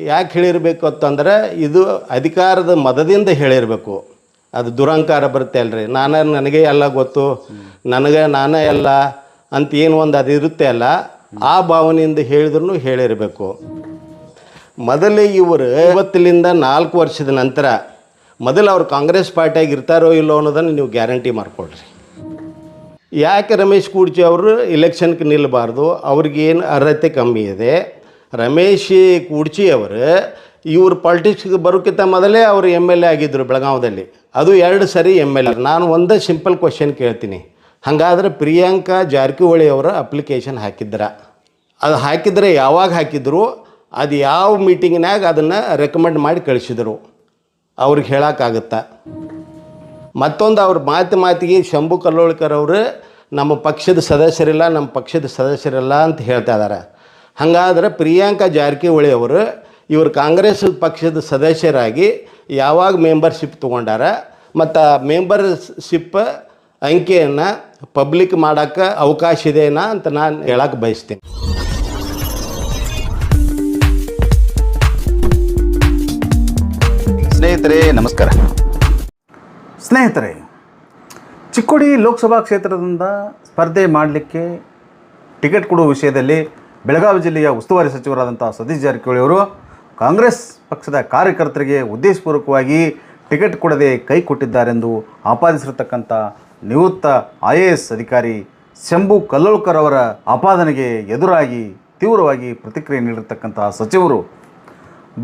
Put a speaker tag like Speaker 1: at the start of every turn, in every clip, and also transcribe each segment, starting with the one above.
Speaker 1: ಯಾಕೆ ಹೇಳಿರಬೇಕು ಅಂತಂದರೆ ಇದು ಅಧಿಕಾರದ ಮದದಿಂದ ಹೇಳಿರಬೇಕು. ಅದು ದುರಂಕಾರ ಬರುತ್ತೆ ಅಲ್ರಿ. ನಾನೇ ನನಗೆ ಎಲ್ಲ ಗೊತ್ತು. ನನಗೆ ನಾನೇ ಎಲ್ಲ ಅಂತ ಏನು ಒಂದು ಅದು ಇರುತ್ತೆ ಅಲ್ಲ, ಆ ಭಾವನೆಯಿಂದ ಹೇಳಿದ್ರು ಹೇಳಿರಬೇಕು. ಮೊದಲೇ ಇವರು ಇವತ್ತಿಲಿಂದ ನಾಲ್ಕು ವರ್ಷದ ನಂತರ ಮೊದಲು ಅವ್ರು ಕಾಂಗ್ರೆಸ್ ಪಾರ್ಟಿಯಾಗಿ ಇರ್ತಾರೋ ಇಲ್ಲೋ ಅನ್ನೋದನ್ನು ನೀವು ಗ್ಯಾರಂಟಿ ಮಾಡಿಕೊಳ್ರಿ. ಯಾಕೆ ರಮೇಶ್ ಕೂಡ್ಚಿ ಅವರು ಇಲೆಕ್ಷನ್ಗೆ ನಿಲ್ಲಬಾರ್ದು ಅವ್ರಿಗೇನು ಅರ್ಹತೆ ಕಮ್ಮಿ ಇದೆ? ರಮೇಶ್ ಕೂಡ್ಚಿ ಅವರು, ಇವ್ರು ಪಾಲಿಟಿಕ್ಸ್ಗೆ ಬರೋಕ್ಕಿಂತ ಮೊದಲೇ ಅವರು ಎಂ ಎಲ್ ಎ ಆಗಿದ್ದರು ಬೆಳಗಾವದಲ್ಲಿ. ಅದು ಎರಡು ಸರಿ ಎಂ ಎಲ್ ಎ ನಾನು ಒಂದೇ ಸಿಂಪಲ್ ಕ್ವಶನ್ ಕೇಳ್ತೀನಿ. ಹಾಗಾದ್ರೆ ಪ್ರಿಯಾಂಕಾ ಜಾರಕಿಹೊಳಿ ಅವರ ಅಪ್ಲಿಕೇಶನ್ ಹಾಕಿದ್ರ? ಅದು ಹಾಕಿದರೆ ಯಾವಾಗ ಹಾಕಿದ್ರು? ಅದು ಯಾವ ಮೀಟಿಂಗ್ನಾಗ ಅದನ್ನು ರೆಕಮೆಂಡ್ ಮಾಡಿ ಕಳಿಸಿದರು? ಅವ್ರಿಗೆ ಹೇಳೋಕ್ಕಾಗುತ್ತಾ? ಮತ್ತೊಂದು ಅವ್ರ ಮಾತು ಮಾತಿಗೆ ಶಂಭು ಕಲ್ಲೋಳ್ಕರ್ ಅವರು, ನಮ್ಮ ಪಕ್ಷದ ಸದಸ್ಯರಿಲ್ಲ, ನಮ್ಮ ಪಕ್ಷದ ಸದಸ್ಯರಿಲ್ಲ ಅಂತ ಹೇಳ್ತಾ ಇದ್ದಾರೆ ಹಾಗಾದ್ರೆ ಪ್ರಿಯಾಂಕಾ ಜಾರಕಿಹೊಳಿ ಅವರು ಇವರು ಕಾಂಗ್ರೆಸ್ ಪಕ್ಷದ ಸದಸ್ಯರಾಗಿ ಯಾವಾಗ ಮೆಂಬರ್ಶಿಪ್ ತೊಗೊಂಡಾರ ಮತ್ತು ಆ ಮೆಂಬರ್ಶಿಪ್ ಅಂಕೆಯನ್ನು ಪಬ್ಲಿಕ್ ಮಾಡೋಕ್ಕೆ ಅವಕಾಶ ಇದೆನಾ ಅಂತ ನಾನು ಹೇಳಕ್ಕೆ ಬಯಸ್ತೀನಿ.
Speaker 2: ಸ್ನೇಹಿತರೆ ನಮಸ್ಕಾರ.
Speaker 3: ಸ್ನೇಹಿತರೆ ಚಿಕ್ಕೋಡಿ ಲೋಕಸಭಾ ಕ್ಷೇತ್ರದಿಂದ ಸ್ಪರ್ಧೆ ಮಾಡಲಿಕ್ಕೆ ಟಿಕೆಟ್ ಕೊಡುವ ವಿಷಯದಲ್ಲಿ ಬೆಳಗಾವಿ ಜಿಲ್ಲೆಯ ಉಸ್ತುವಾರಿ ಸಚಿವರಾದಂಥ ಸತೀಶ್ ಜಾರಕಿಹೊಳಿ ಅವರು ಕಾಂಗ್ರೆಸ್ ಪಕ್ಷದ ಕಾರ್ಯಕರ್ತರಿಗೆ ಉದ್ದೇಶಪೂರ್ವಕವಾಗಿ ಟಿಕೆಟ್ ಕೊಡದೆ ಕೈ ಕೊಟ್ಟಿದ್ದಾರೆಂದು ಆಪಾದಿಸಿರತಕ್ಕಂಥ ನಿವೃತ್ತ ಐ ಅಧಿಕಾರಿ ಶಂಭು ಕಲ್ಲೋಳ್ಕರ್ ಅವರ ಆಪಾದನೆಗೆ ಎದುರಾಗಿ ತೀವ್ರವಾಗಿ ಪ್ರತಿಕ್ರಿಯೆ ನೀಡಿರ್ತಕ್ಕಂಥ ಸಚಿವರು.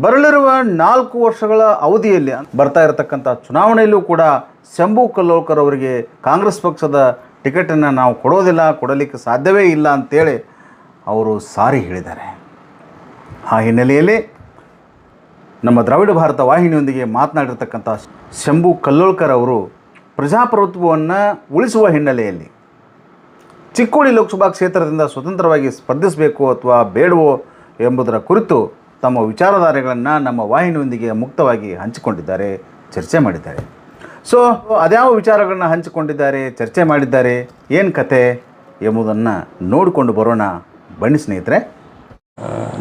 Speaker 3: ಬರಲಿರುವ ನಾಲ್ಕು ವರ್ಷಗಳ ಅವಧಿಯಲ್ಲಿ ಬರ್ತಾ ಇರತಕ್ಕಂಥ ಚುನಾವಣೆಯಲ್ಲೂ ಕೂಡ ಶಂಭು ಕಲ್ಲೋಳ್ಕರ್ ಅವರಿಗೆ ಕಾಂಗ್ರೆಸ್ ಪಕ್ಷದ ಟಿಕೆಟನ್ನು ನಾವು ಕೊಡೋದಿಲ್ಲ, ಕೊಡಲಿಕ್ಕೆ ಸಾಧ್ಯವೇ ಇಲ್ಲ ಅಂತೇಳಿ ಅವರು ಸಾರಿ ಹೇಳಿದ್ದಾರೆ. ಆ ಹಿನ್ನೆಲೆಯಲ್ಲಿ ನಮ್ಮ ದ್ರಾವಿಡ ಭಾರತ ವಾಹಿನಿಯೊಂದಿಗೆ ಮಾತನಾಡಿರ್ತಕ್ಕಂಥ ಶಂಭು ಕಲ್ಲೋಳ್ಕರ್ ಅವರು ಪ್ರಜಾಪ್ರಭುತ್ವವನ್ನು ಉಳಿಸುವ ಹಿನ್ನೆಲೆಯಲ್ಲಿ ಚಿಕ್ಕೋಡಿ ಲೋಕಸಭಾ ಕ್ಷೇತ್ರದಿಂದ ಸ್ವತಂತ್ರವಾಗಿ ಸ್ಪರ್ಧಿಸಬೇಕು ಅಥವಾ ಬೇಡವೋ ಎಂಬುದರ ಕುರಿತು ತಮ್ಮ ವಿಚಾರಧಾರೆಗಳನ್ನು ನಮ್ಮ ವಾಹಿನಿಯೊಂದಿಗೆ ಮುಕ್ತವಾಗಿ ಹಂಚಿಕೊಂಡಿದ್ದಾರೆ, ಚರ್ಚೆ ಮಾಡಿದ್ದಾರೆ. ಸೊ ಅದ್ಯಾವ ವಿಚಾರಗಳನ್ನು ಹಂಚಿಕೊಂಡಿದ್ದಾರೆ, ಚರ್ಚೆ ಮಾಡಿದ್ದಾರೆ, ಏನು ಕತೆ ಎಂಬುದನ್ನು ನೋಡಿಕೊಂಡು ಬರೋಣ ಬನ್ನಿ ಸ್ನೇಹಿತರೆ.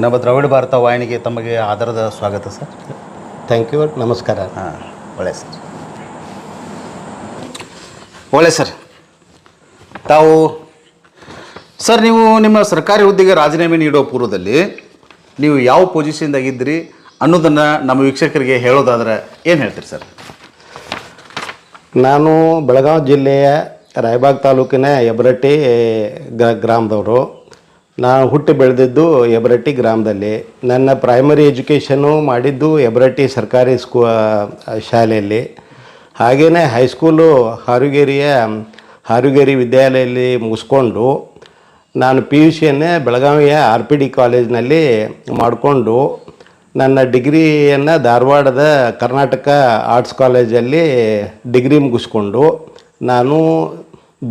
Speaker 3: ನಮ್ಮ ದ್ರಾವಿಡ ಭಾರತ ವಾಹಿನಿಗೆ ತಮಗೆ ಆಧಾರದ ಸ್ವಾಗತ ಸರ್.
Speaker 1: ಥ್ಯಾಂಕ್ ಯು ನಮಸ್ಕಾರ.
Speaker 3: ಹಾಂ ಒಳ್ಳೆ ಸರ್. ಒಳ್ಳೆ ಸರ್. ತಾವು ಸರ್ ನೀವು ನಿಮ್ಮ ಸರ್ಕಾರಿ ಹುದ್ದೆಗೆ ರಾಜೀನಾಮೆ ನೀಡೋ ಪೂರ್ವದಲ್ಲಿ ನೀವು ಯಾವ ಪೊಸಿಷನ್ದಾಗಿದ್ದಿರಿ ಅನ್ನೋದನ್ನು ನಮ್ಮ ವೀಕ್ಷಕರಿಗೆ ಹೇಳೋದಾದ್ರೆ ಏನು ಹೇಳ್ತೀರಿ ಸರ್?
Speaker 1: ನಾನು ಬೆಳಗಾವಿ ಜಿಲ್ಲೆಯ ರಾಯಬಾಗ್ ತಾಲೂಕಿನ ಎಬ್ರಟ್ಟಿ ಗ ಗ್ರಾಮದವರು. ನಾನು ಹುಟ್ಟಿ ಬೆಳೆದಿದ್ದು ಎಬರಟ್ಟಿ ಗ್ರಾಮದಲ್ಲಿ. ನನ್ನ ಪ್ರೈಮರಿ ಎಜುಕೇಷನು ಮಾಡಿದ್ದು ಎಬರಟ್ಟಿ ಸರ್ಕಾರಿ ಸ್ಕೂ ಶಾಲೆಯಲ್ಲಿ. ಹಾಗೆಯೇ ಹೈಸ್ಕೂಲು ಹಾರುಗೇರಿಯ, ಹಾರುಗೇರಿ ವಿದ್ಯಾಲಯದಲ್ಲಿ ಮುಗಿಸ್ಕೊಂಡು ನಾನು ಪಿ ಯು ಸಿಯನ್ನೇ ಬೆಳಗಾವಿಯ ಆರ್ ಪಿ ಡಿ ಕಾಲೇಜಿನಲ್ಲಿ ಮಾಡಿಕೊಂಡು ನನ್ನ ಡಿಗ್ರಿಯನ್ನು ಧಾರವಾಡದ ಕರ್ನಾಟಕ ಆರ್ಟ್ಸ್ ಕಾಲೇಜಲ್ಲಿ ಡಿಗ್ರಿ ಮುಗಿಸ್ಕೊಂಡು ನಾನು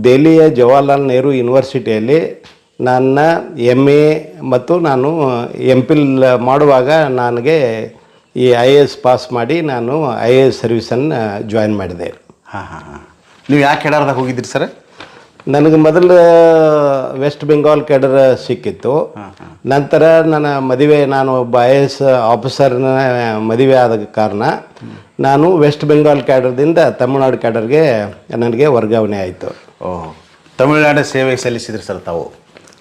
Speaker 1: ದೆಹಲಿಯ ಜವಾಹರ್ಲಾಲ್ ನೆಹರು ಯೂನಿವರ್ಸಿಟಿಯಲ್ಲಿ ನನ್ನ ಎಂ ಎ ಮತ್ತು ನಾನು ಎಂ ಪಿಲ್ ಮಾಡುವಾಗ ನನಗೆ ಈ ಐ ಎ ಎಸ್ ಪಾಸ್ ಮಾಡಿ ನಾನು ಐ ಎ ಎಸ್ ಸರ್ವಿಸನ್ನು ಜಾಯಿನ್ ಮಾಡಿದೆ.
Speaker 3: ಹಾಂ ಹಾಂ ಹಾಂ. ನೀವು ಯಾಕೆ ಕೆಡರ್ದಾಗ ಹೋಗಿದ್ದೀರಿ ಸರ್?
Speaker 1: ನನಗೆ ಮೊದಲು ವೆಸ್ಟ್ ಬೆಂಗಾಲ್ ಕೆಡರ್ ಸಿಕ್ಕಿತ್ತು. ನಂತರ ನನ್ನ ಮದುವೆ ನಾನು ಒಬ್ಬ ಐ ಎ ಎಸ್ ಆಫೀಸರ್ನ ಮದುವೆ ಆದ ಕಾರಣ ನಾನು ವೆಸ್ಟ್ ಬೆಂಗಾಲ್ ಕ್ಯಾಡರ್ದಿಂದ ತಮಿಳ್ನಾಡು ಕ್ಯಾಡರ್ಗೆ ನನಗೆ ವರ್ಗಾವಣೆ ಆಯಿತು.
Speaker 3: ಓಹ್ ತಮಿಳುನಾಡು ಸೇವೆ ಸಲ್ಲಿಸಿದ್ರಿ ಸರ್ ತಾವು?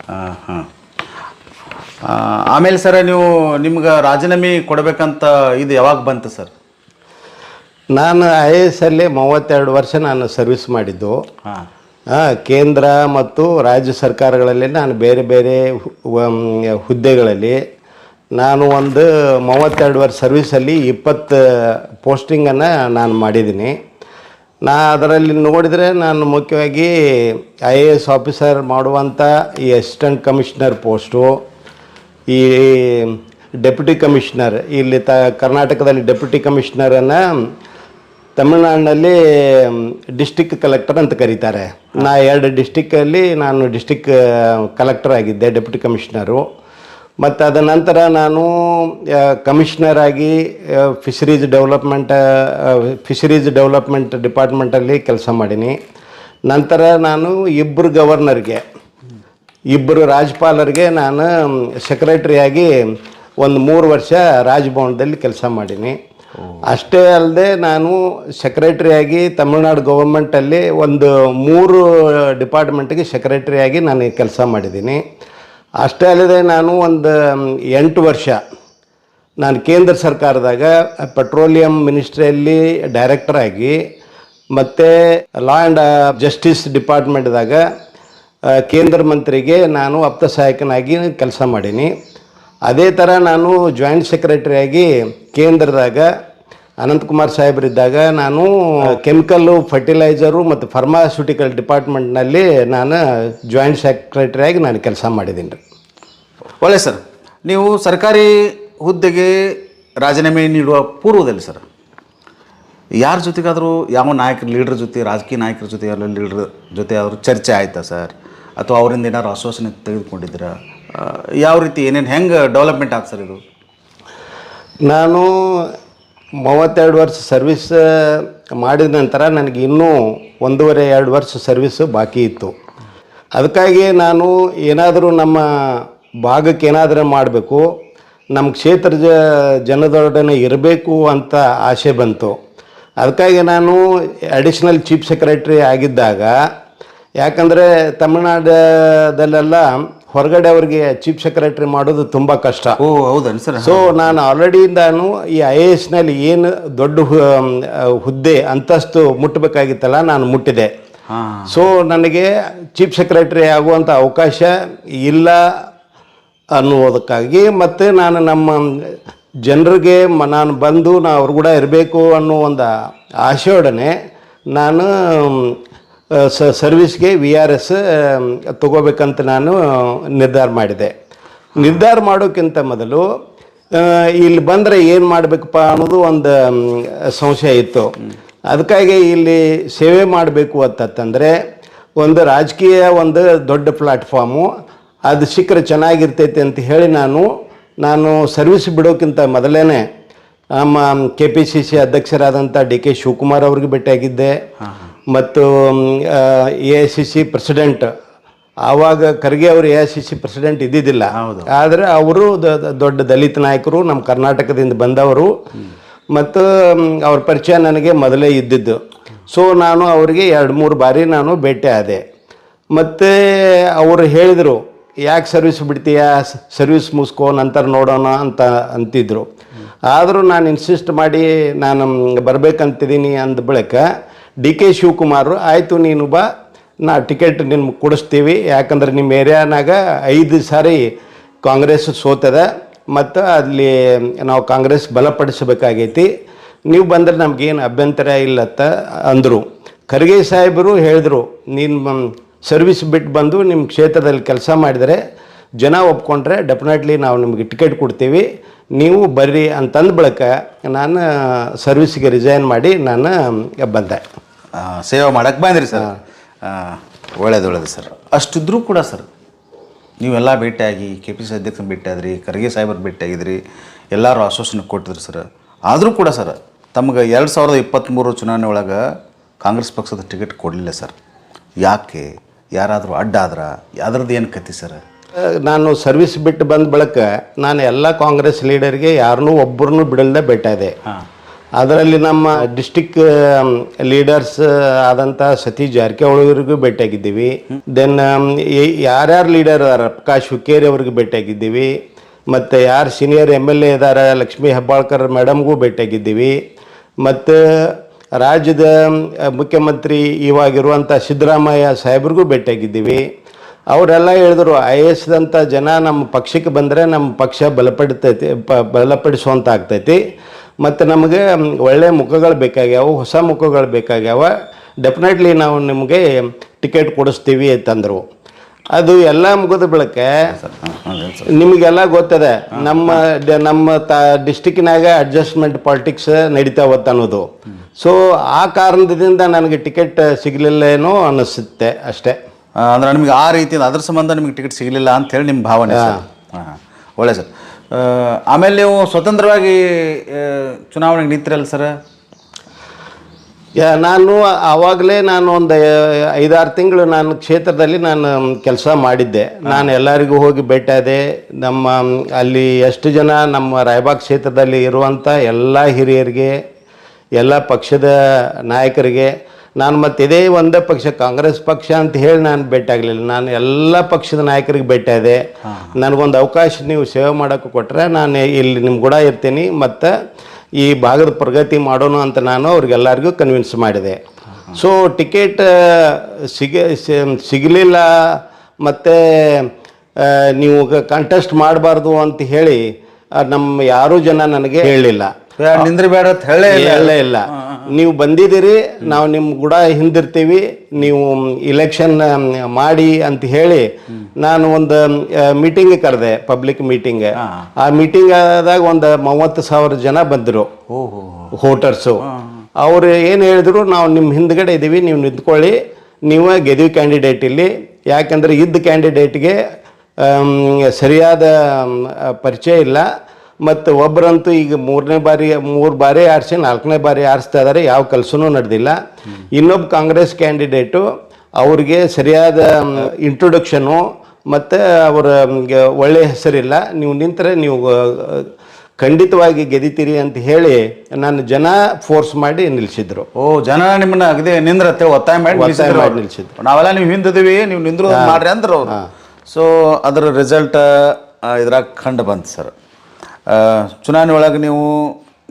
Speaker 3: ಹಾಂ ಹಾಂ ಆಮೇಲೆ ಸರ್ ನೀವು ನಿಮ್ಗೆ ರಾಜೀನಾಮೆ ಕೊಡಬೇಕಂತ ಇದು ಯಾವಾಗ ಬಂತು ಸರ್?
Speaker 1: ನಾನು ಐ ಎ ಎಸ್ ಅಲ್ಲಿ ಮೂವತ್ತೆರಡು ವರ್ಷ ನಾನು ಸರ್ವಿಸ್ ಮಾಡಿದ್ದು.
Speaker 3: ಹಾಂ.
Speaker 1: ಕೇಂದ್ರ ಮತ್ತು ರಾಜ್ಯ ಸರ್ಕಾರಗಳಲ್ಲಿ ನಾನು ಬೇರೆ ಬೇರೆ ಹುದ್ದೆಗಳಲ್ಲಿ ನಾನು ಒಂದು ಮೂವತ್ತೆರಡು ವರ್ಷ ಸರ್ವಿಸಲ್ಲಿ ಇಪ್ಪತ್ತು ಪೋಸ್ಟಿಂಗನ್ನು ನಾನು ಮಾಡಿದ್ದೀನಿ. ನಾ ಅದರಲ್ಲಿ ನೋಡಿದರೆ ನಾನು ಮುಖ್ಯವಾಗಿ ಐ ಎ ಎಸ್ ಆಫೀಸರ್ ಮಾಡುವಂಥ ಈ ಅಸಿಸ್ಟೆಂಟ್ ಕಮಿಷನರ್ ಪೋಸ್ಟು, ಈ ಡೆಪ್ಯುಟಿ ಕಮಿಷನರ್, ಇಲ್ಲಿ ತ ಕರ್ನಾಟಕದಲ್ಲಿ ಡೆಪ್ಯುಟಿ ಕಮಿಷನರನ್ನು ತಮಿಳ್ನಾಡಿನಲ್ಲಿ ಡಿಸ್ಟಿಕ್ ಕಲೆಕ್ಟರ್ ಅಂತ ಕರೀತಾರೆ. ನಾ ಎರಡು ಡಿಸ್ಟಿಕ್ಕಲ್ಲಿ ನಾನು ಡಿಸ್ಟಿಕ್ ಕಲೆಕ್ಟರ್ ಆಗಿದ್ದೆ, ಡೆಪ್ಯೂಟಿ ಕಮಿಷನರು. ಮತ್ತು ಅದ ನಂತರ ನಾನು ಕಮಿಷನರ್ ಆಗಿ ಫಿಶರೀಸ್ ಡೆವಲಪ್ಮೆಂಟ್ ಫಿಶರೀಸ್ ಡೆವಲಪ್ಮೆಂಟ್ ಡಿಪಾರ್ಟ್ಮೆಂಟಲ್ಲಿ ಕೆಲಸ ಮಾಡೀನಿ. ನಂತರ ನಾನು ಇಬ್ಬರು ಗವರ್ನರ್ಗೆ ಇಬ್ಬರು ರಾಜ್ಯಪಾಲರಿಗೆ ನಾನು ಸೆಕ್ರೆಟ್ರಿಯಾಗಿ ಒಂದು ಮೂರು ವರ್ಷ ರಾಜಭವನದಲ್ಲಿ ಕೆಲಸ ಮಾಡೀನಿ. ಅಷ್ಟೇ ಅಲ್ಲದೆ ನಾನು ಸೆಕ್ರೆಟರಿಯಾಗಿ ತಮಿಳ್ನಾಡು ಗೌರ್ಮೆಂಟಲ್ಲಿ ಒಂದು ಮೂರು ಡಿಪಾರ್ಟ್ಮೆಂಟ್ಗೆ ಸೆಕ್ರೆಟರಿಯಾಗಿ ನಾನು ಕೆಲಸ ಮಾಡಿದ್ದೀನಿ ಅಷ್ಟೇ ಅಲ್ಲದೆ ನಾನು ಒಂದು ಎಂಟು ವರ್ಷ ನಾನು ಕೇಂದ್ರ ಸರ್ಕಾರದಾಗ ಪೆಟ್ರೋಲಿಯಂ ಮಿನಿಸ್ಟ್ರಿಯಲ್ಲಿ ಡೈರೆಕ್ಟರ್ ಆಗಿ ಮತ್ತು ಲಾ ಆ್ಯಂಡ್ ಜಸ್ಟಿಸ್ ಡಿಪಾರ್ಟ್ಮೆಂಟ್ದಾಗ ಕೇಂದ್ರ ಮಂತ್ರಿಗೆ ನಾನು ಆಪ್ತ ಸಹಾಯಕನಾಗಿ ಕೆಲಸ ಮಾಡೀನಿ. ಅದೇ ಥರ ನಾನು ಜಾಯಿಂಟ್ ಸೆಕ್ರೆಟರಿಯಾಗಿ ಕೇಂದ್ರದಾಗ ಅನಂತಕುಮಾರ್ ಸಾಹೇಬರಿದ್ದಾಗ ನಾನು ಕೆಮಿಕಲ್ಲು, ಫರ್ಟಿಲೈಸರು ಮತ್ತು ಫಾರ್ಮಾಸ್ಯೂಟಿಕಲ್ ಡಿಪಾರ್ಟ್ಮೆಂಟ್ನಲ್ಲಿ ನಾನು ಜಾಯಿಂಟ್ ಸೆಕ್ರೆಟರಿಯಾಗಿ ನಾನು ಕೆಲಸ ಮಾಡಿದ್ದೀನಿ ರೀ.
Speaker 3: ಒಳ್ಳೆ ಸರ್. ನೀವು ಸರ್ಕಾರಿ ಹುದ್ದೆಗೆ ರಾಜೀನಾಮೆ ನೀಡುವ ಪೂರ್ವದಲ್ಲಿ ಸರ್, ಯಾರ ಜೊತೆಗಾದರೂ ಯಾವ ನಾಯಕರ, ಲೀಡ್ರ್ ಜೊತೆ, ರಾಜಕೀಯ ನಾಯಕರ ಜೊತೆ ಎಲ್ಲ ಲೀಡ್ರ್ ಜೊತೆ ಆದರೂ ಚರ್ಚೆ ಆಯಿತಾ ಸರ್? ಅಥವಾ ಅವರಿಂದ ಏನಾದ್ರು ಆಶ್ವಾಸನೆ ತೆಗೆದುಕೊಂಡಿದ್ದೀರಾ? ಯಾವ ರೀತಿ ಏನೇನು ಹೆಂಗೆ ಡೆವಲಪ್ಮೆಂಟ್ ಆಗ್ತದೆ ಸರ್ ಇದು?
Speaker 1: ನಾನು ಮೂವತ್ತೆರಡು ವರ್ಷ ಸರ್ವಿಸ್ ಮಾಡಿದ ನಂತರ ನನಗೆ ಇನ್ನೂ ಒಂದೂವರೆ, ಎರಡು ವರ್ಷ ಸರ್ವಿಸ್ ಬಾಕಿ ಇತ್ತು. ಅದಕ್ಕಾಗಿ ನಾನು ಏನಾದರೂ ನಮ್ಮ ಭಾಗಕ್ಕೆ ಏನಾದರೂ ಮಾಡಬೇಕು ನಮ್ಮ ಕ್ಷೇತ್ರ ಜ ಜನದೊಡನೆ ಇರಬೇಕು ಅಂತ ಆಸೆ ಬಂತು. ಅದಕ್ಕಾಗಿ ನಾನು ಅಡಿಷ್ನಲ್ ಚೀಫ್ ಸೆಕ್ರೆಟ್ರಿ ಆಗಿದ್ದಾಗ ಯಾಕಂದರೆ ತಮಿಳ್ನಾಡದಲ್ಲೆಲ್ಲ ಹೊರಗಡೆ ಅವರಿಗೆ ಚೀಫ್ ಸೆಕ್ರೆಟ್ರಿ ಮಾಡೋದು ತುಂಬ ಕಷ್ಟ.
Speaker 3: ಓ ಹೌದನ್ ಸರ್?
Speaker 1: ಸೊ ನಾನು ಆಲ್ರೆಡಿ ನಾನು ಈ ಐ ಎ ಎಸ್ನಲ್ಲಿ ಏನು ದೊಡ್ಡ ಹುದ್ದೆ ಅಂತಸ್ತು ಮುಟ್ಟಬೇಕಾಗಿತ್ತಲ್ಲ ನಾನು ಮುಟ್ಟಿದೆ. ಸೊ ನನಗೆ ಚೀಫ್ ಸೆಕ್ರೆಟ್ರಿ ಆಗುವಂಥ ಅವಕಾಶ ಇಲ್ಲ ಅನ್ನುವುದಕ್ಕಾಗಿ. ಮತ್ತು ನಾನು ನಮ್ಮ ಜನರಿಗೆ ಮ- ನಾನು ಬಂದು ನಾ ಅವ್ರ ಕೂಡ ಇರಬೇಕು ಅನ್ನೋ ಒಂದು ಆಶೆಯೊಡನೆ ನಾನು ಸ, ಸರ್ವಿಸ್ಗೆ ವಿ ಆರ್ ಎಸ್ ತೊಗೋಬೇಕಂತ ನಾನು ನಿರ್ಧಾರ ಮಾಡಿದೆ. ನಿರ್ಧಾರ ಮಾಡೋಕ್ಕಿಂತ ಮೊದಲು ಇಲ್ಲಿ ಬಂದರೆ ಏನು ಮಾಡಬೇಕಪ್ಪ ಅನ್ನೋದು ಒಂದು ಸಂಶಯ ಇತ್ತು. ಅದಕ್ಕಾಗಿ ಇಲ್ಲಿ ಸೇವೆ ಮಾಡಬೇಕು ಅಂತಂದರೆ ಒಂದು ರಾಜಕೀಯ ಒಂದು ದೊಡ್ಡ ಪ್ಲಾಟ್ಫಾರ್ಮು ಅದು ಸಿಕ್ಕರೆ ಚೆನ್ನಾಗಿರ್ತೈತೆ ಅಂತ ಹೇಳಿ ನಾನು ನಾನು ಸರ್ವಿಸ್ ಬಿಡೋಕ್ಕಿಂತ ಮೊದಲೇ ನಮ್ಮ ಕೆ ಪಿ ಸಿ ಸಿ ಅಧ್ಯಕ್ಷರಾದಂಥ ಡಿ ಕೆ ಶಿವಕುಮಾರ್ ಅವ್ರಿಗೆ ಭೇಟಿಯಾಗಿದ್ದೆ. ಮತ್ತು A I C C president ಆವಾಗ ಖರ್ಗೆ ಅವರು A I C C president ಇದ್ದಿದ್ದಿಲ್ಲ. ಆದರೆ ಅವರು ದೊಡ್ಡ ದಲಿತ ನಾಯಕರು ನಮ್ಮ ಕರ್ನಾಟಕದಿಂದ ಬಂದವರು. ಮತ್ತು ಅವ್ರ ಪರಿಚಯ ನನಗೆ ಮೊದಲೇ ಇದ್ದಿದ್ದು. ಸೊ ನಾನು ಅವರಿಗೆ ಎರಡು ಮೂರು ಬಾರಿ ನಾನು ಭೇಟಿ ಆದೆ. ಮತ್ತು ಅವರು ಹೇಳಿದರು ಯಾಕೆ ಸರ್ವಿಸ್ ಬಿಡ್ತೀಯಾ? ಸರ್ವಿಸ್ ಮುಗಿಸ್ಕೋ, ನಂತರ ನೋಡೋಣ ಅಂತ ಅಂತಿದ್ರು. ಆದರೂ ನಾನು ಇನ್ಸಿಸ್ಟ್ ಮಾಡಿ ನಾನು ಬರಬೇಕಂತಿದ್ದೀನಿ ಅಂದ ಬಳಿಕ ಡಿ ಕೆ ಶಿವಕುಮಾರ್, ಆಯಿತು ನೀನು ಬಾ, ನಾ ಟಿಕೆಟ್ ನಿಮ್ಗೆ ಕೊಡಿಸ್ತೀವಿ. ಯಾಕಂದ್ರೆ ನಿಮ್ಮ ಏರಿಯಾನಾಗ ಐದು ಸಾರಿ ಕಾಂಗ್ರೆಸ್ ಸೋತದ, ಮತ್ತು ಅಲ್ಲಿ ನಾವು ಕಾಂಗ್ರೆಸ್ ಬಲಪಡಿಸಬೇಕಾಗೈತಿ. ನೀವು ಬಂದರೆ ನಮಗೇನು ಅಭ್ಯಂತರ ಇಲ್ಲತ್ತ ಅಂದರು. ಖರ್ಗೆ ಸಾಹೇಬರು ಹೇಳಿದ್ರು, ನೀನು ಸರ್ವಿಸ್ ಬಿಟ್ಟು ಬಂದು ನಿಮ್ಮ ಕ್ಷೇತ್ರದಲ್ಲಿ ಕೆಲಸ ಮಾಡಿದರೆ ಜನ ಒಪ್ಕೊಂಡ್ರೆ ಡೆಫಿನೆಟ್ಲಿ ನಾವು ನಿಮಗೆ ಟಿಕೆಟ್ ಕೊಡ್ತೀವಿ. ನೀವು ಬರ್ರಿ ಅಂತಂದ ಬಳಿಕ ನಾನು ಸರ್ವಿಸ್ಗೆ ರಿಸೈನ್ ಮಾಡಿ ನಾನು ಬಂದೆ.
Speaker 3: ಸೇವೆ ಮಾಡಕ್ಕೆ ಬಂದ್ರಿ ಸರ್. ಒಳ್ಳೇದು ಒಳ್ಳೇದು ಸರ್. ಅಷ್ಟಿದ್ರೂ ಕೂಡ ಸರ್ ನೀವೆಲ್ಲ ಭೇಟಿಯಾಗಿ ಕೆ ಪಿ ಸಿ ಅಧ್ಯಕ್ಷನ ಭೇಟಿಯಾದ್ರಿ ಖರ್ಗೆ ಸಾಹೇಬರು ಭೇಟಿಯಾಗಿದ್ರಿ ಎಲ್ಲರೂ ಆಶ್ವಾಸನೆ ಕೊಟ್ಟಿದ್ರು ಸರ್. ಆದರೂ ಕೂಡ ಸರ್ ತಮಗೆ ಎರಡು ಸಾವಿರದ ಇಪ್ಪತ್ತ್ಮೂರು ಚುನಾವಣೆ ಒಳಗೆ ಕಾಂಗ್ರೆಸ್ ಪಕ್ಷದ ಟಿಕೆಟ್ ಕೊಡಲಿಲ್ಲ ಸರ್. ಯಾಕೆ? ಯಾರಾದರೂ ಅಡ್ಡ ಆದ್ರ ಯಾವ್ದ್ರದ್ದು ಏನು ಕತಿ ಸರ್?
Speaker 1: ನಾನು ಸರ್ವಿಸ್ ಬಿಟ್ಟು ಬಂದ ಬಳಿಕ ನಾನು ಎಲ್ಲ ಕಾಂಗ್ರೆಸ್ ಲೀಡರ್ಗೆ ಯಾರನ್ನೂ ಒಬ್ಬರನ್ನು ಬಿಡಲ್ದೆ ಭೇಟಿಯಾದೆ ಅದರಲ್ಲಿ ನಮ್ಮ ಡಿಸ್ಟಿಕ್ ಲೀಡರ್ಸ್ ಆದಂಥ ಸತೀಶ್ ಜಾರಕಿಹೊಳಿಯವರಿಗೂ ಭೇಟಿಯಾಗಿದ್ದೀವಿ ದೆನ್ ಯಾರ್ಯಾರು ಲೀಡರ್ ಅದಾರ ಪ್ರಕಾಶ್ ಹುಕ್ಕೇರಿ ಅವ್ರಿಗೆ ಭೇಟಿಯಾಗಿದ್ದೀವಿ ಮತ್ತು ಯಾರು ಸೀನಿಯರ್ ಎಂ ಎಲ್ ಎ ಇದ್ದಾರೆ ಲಕ್ಷ್ಮೀ ಹೆಬ್ಬಾಳ್ಕರ್ ಮೇಡಮ್ಗೂ ಭೇಟಿಯಾಗಿದ್ದೀವಿ ಮತ್ತು ರಾಜ್ಯದ ಮುಖ್ಯಮಂತ್ರಿ ಇವಾಗಿರುವಂಥ ಸಿದ್ದರಾಮಯ್ಯ ಸಾಹೇಬ್ರಿಗೂ ಭೇಟಿಯಾಗಿದ್ದೀವಿ. ಅವರೆಲ್ಲ ಹೇಳಿದ್ರು ಐ ಎ ಎಸ್ದಂಥ ಜನ ನಮ್ಮ ಪಕ್ಷಕ್ಕೆ ಬಂದರೆ ನಮ್ಮ ಪಕ್ಷ ಬಲಪಡ್ತೈತಿ ಪ ಬಲಪಡಿಸುವಂಥ ಆಗ್ತೈತಿ ಮತ್ತು ನಮಗೆ ಒಳ್ಳೆಯ ಮುಖಗಳು ಬೇಕಾಗ್ಯಾವ ಹೊಸ ಮುಖಗಳು ಬೇಕಾಗ್ಯಾವ. ಡೆಫಿನೆಟ್ಲಿ ನಾವು ನಿಮಗೆ ಟಿಕೆಟ್ ಕೊಡಿಸ್ತೀವಿ ಅಂತಂದರು. ಅದು ಎಲ್ಲ ಮುಗಿದ ಬಳಿಕ ನಿಮಗೆಲ್ಲ ಗೊತ್ತದೆ ನಮ್ಮ ನಮ್ಮ ತ ಡಿಸ್ಟಿಕ್ನಾಗ ಅಡ್ಜಸ್ಟ್ಮೆಂಟ್ ಪಾಲಿಟಿಕ್ಸ್ ನಡೀತಾವತ್ತ ಅನ್ನೋದು ಸೊ ಆ ಕಾರಣದಿಂದ ನನಗೆ ಟಿಕೆಟ್ ಸಿಗಲಿಲ್ಲೇನೋ ಅನ್ನಿಸುತ್ತೆ ಅಷ್ಟೇ.
Speaker 3: ಅಂದರೆ ನಿಮಗೆ ಆ ರೀತಿ ಅದ್ರ ಸಂಬಂಧ ನಿಮಗೆ ಟಿಕೆಟ್ ಸಿಗಲಿಲ್ಲ ಅಂತ ಹೇಳಿ ನಿಮ್ಮ ಭಾವನೆ ಸರ್. ಹಾಂ ಒಳ್ಳೆ ಸರ್. ಆ, ಆಮೇಲೆ ನೀವು ಸ್ವತಂತ್ರವಾಗಿ ಆ, ಚುನಾವಣೆಗೆ ನಿಂತಿರಲ್ಲ ಸರ್?
Speaker 1: ಯಾ ನಾನು ಆವಾಗಲೇ ನಾನು ಒಂದು ಐದಾರು ತಿಂಗಳು ನಾನು ಕ್ಷೇತ್ರದಲ್ಲಿ ನಾನು ಕೆಲಸ ಮಾಡಿದ್ದೆ. ನಾನು ಎಲ್ಲರಿಗೂ ಹೋಗಿ ಭೇಟಿಯಾದೆ ನಮ್ಮ ಅಲ್ಲಿ ಎಷ್ಟು ಜನ ನಮ್ಮ ರಾಯಬಾಗ್ ಕ್ಷೇತ್ರದಲ್ಲಿ ಇರುವಂಥ ಎಲ್ಲ ಹಿರಿಯರಿಗೆ ಎಲ್ಲ ಪಕ್ಷದ ನಾಯಕರಿಗೆ ನಾನು ಮತ್ತೆ ಇದೇ ಒಂದೇ ಪಕ್ಷ ಕಾಂಗ್ರೆಸ್ ಪಕ್ಷ ಅಂತ ಹೇಳಿ ನಾನು ಭೇಟಿಯಾಗಲಿಲ್ಲ ನಾನು ಎಲ್ಲ ಪಕ್ಷದ ನಾಯಕರಿಗೆ ಭೇಟಿಯಾದೆ ನನಗೊಂದು ಅವಕಾಶ ನೀವು ಸೇವೆ ಮಾಡೋಕ್ಕೆ ಕೊಟ್ಟರೆ ನಾನು ಇಲ್ಲಿ ನಿಮ್ಮ ಕೂಡ ಇರ್ತೀನಿ ಮತ್ತು ಈ ಭಾಗದ ಪ್ರಗತಿ ಮಾಡೋಣ ಅಂತ ನಾನು ಅವ್ರಿಗೆಲ್ಲರಿಗೂ ಕನ್ವಿನ್ಸ್ ಮಾಡಿದೆ. ಸೊ ಟಿಕೆಟ್ ಸಿಗ ಸಿಗಲಿಲ್ಲ ಮತ್ತು ನೀವು ಕಂಟೆಸ್ಟ್ ಮಾಡಬಾರ್ದು ಅಂತ ಹೇಳಿ ನಮ್ಮ ಯಾರೂ ಜನ ನನಗೆ ಹೇಳಲಿಲ್ಲ
Speaker 3: ನಿಂದ್ರಿ ಬೇಡ ಅಂತ ಹೇಳೇ
Speaker 1: ಇಲ್ಲ. ಇಲ್ಲ. ನೀವು ಬಂದಿದ್ದೀರಿ ನಾವು ನಿಮ್ಮ ಕೂಡ ಹಿಂದಿರ್ತೀವಿ ನೀವು ಇಲೆಕ್ಷನ್ ಮಾಡಿ ಅಂತ ಹೇಳಿ ನಾನು ಒಂದು ಮೀಟಿಂಗ್ ಕರೆದೆ ಪಬ್ಲಿಕ್ ಮೀಟಿಂಗ್ ಆ ಮೀಟಿಂಗ್ ಆದಾಗ ಒಂದು ಮೂವತ್ತು ಸಾವಿರ ಜನ ಬಂದರು.
Speaker 3: ಹೋಟರ್ಸು
Speaker 1: ಅವರು ಅವ್ರು ಏನು ಹೇಳಿದ್ರು ನಾವು ನಿಮ್ಮ ಹಿಂದ್ಗಡೆ ಇದ್ದೀವಿ ನೀವು ನಿಂತ್ಕೊಳ್ಳಿ ನೀವು ಗೆದ್ವಿ ಕ್ಯಾಂಡಿಡೇಟ್ ಇಲ್ಲಿ. ಯಾಕಂದರೆ ಇದ್ದ ಕ್ಯಾಂಡಿಡೇಟ್ಗೆ ಸರಿಯಾದ ಪರಿಚಯ ಇಲ್ಲ. ಮತ್ತು ಒಬ್ಬರಂತೂ ಈಗ ಮೂರನೇ ಬಾರಿ ಮೂರು ಬಾರಿ ಆರಿಸಿ ನಾಲ್ಕನೇ ಬಾರಿ ಆರಿಸ್ತಾ ಇದ್ದಾರೆ ಯಾವ ಕೆಲಸನೂ ನಡೆದಿಲ್ಲ. ಇನ್ನೊಬ್ಬ ಕಾಂಗ್ರೆಸ್ ಕ್ಯಾಂಡಿಡೇಟು ಅವ್ರಿಗೆ ಸರಿಯಾದ ಇಂಟ್ರೊಡಕ್ಷನು ಮತ್ತು ಅವರ ಒಳ್ಳೆಯ ಹೆಸರಿಲ್ಲ. ನೀವು ನಿಂತರೆ ನೀವು ಖಂಡಿತವಾಗಿ ಗೆದಿತೀರಿ ಅಂತ ಹೇಳಿ ನಾನು ಜನ ಫೋರ್ಸ್ ಮಾಡಿ ನಿಲ್ಲಿಸಿದ್ರು
Speaker 3: ಓ ಜನ ನಿಮ್ಮನ್ನ ಅಗದೆ ನಿಂದ್ರತ್ತೆ ಒತ್ತಾಯ ಮಾಡಿ
Speaker 1: ಒತ್ತಾಯ
Speaker 3: ನಿಲ್ಸಿದ್ರು
Speaker 1: ಮಾಡಿ. ನಿಲ್ಸಿದ್ರು.
Speaker 3: ನಾವೆಲ್ಲ ನೀವು ಹಿಂದಿದ್ವಿ ನೀವು ನಿಂದ್ರು ಮಾಡ್ರಿ ಅಂದ್ರೆ ಅವ್ರು. ಸೊ ಅದರ ರಿಸಲ್ಟ್ ಇದ್ರಾಗ ಕಂಡು ಬಂತು ಸರ್. ಚುನಾವಣೆ ಒಳಗೆ ನೀವು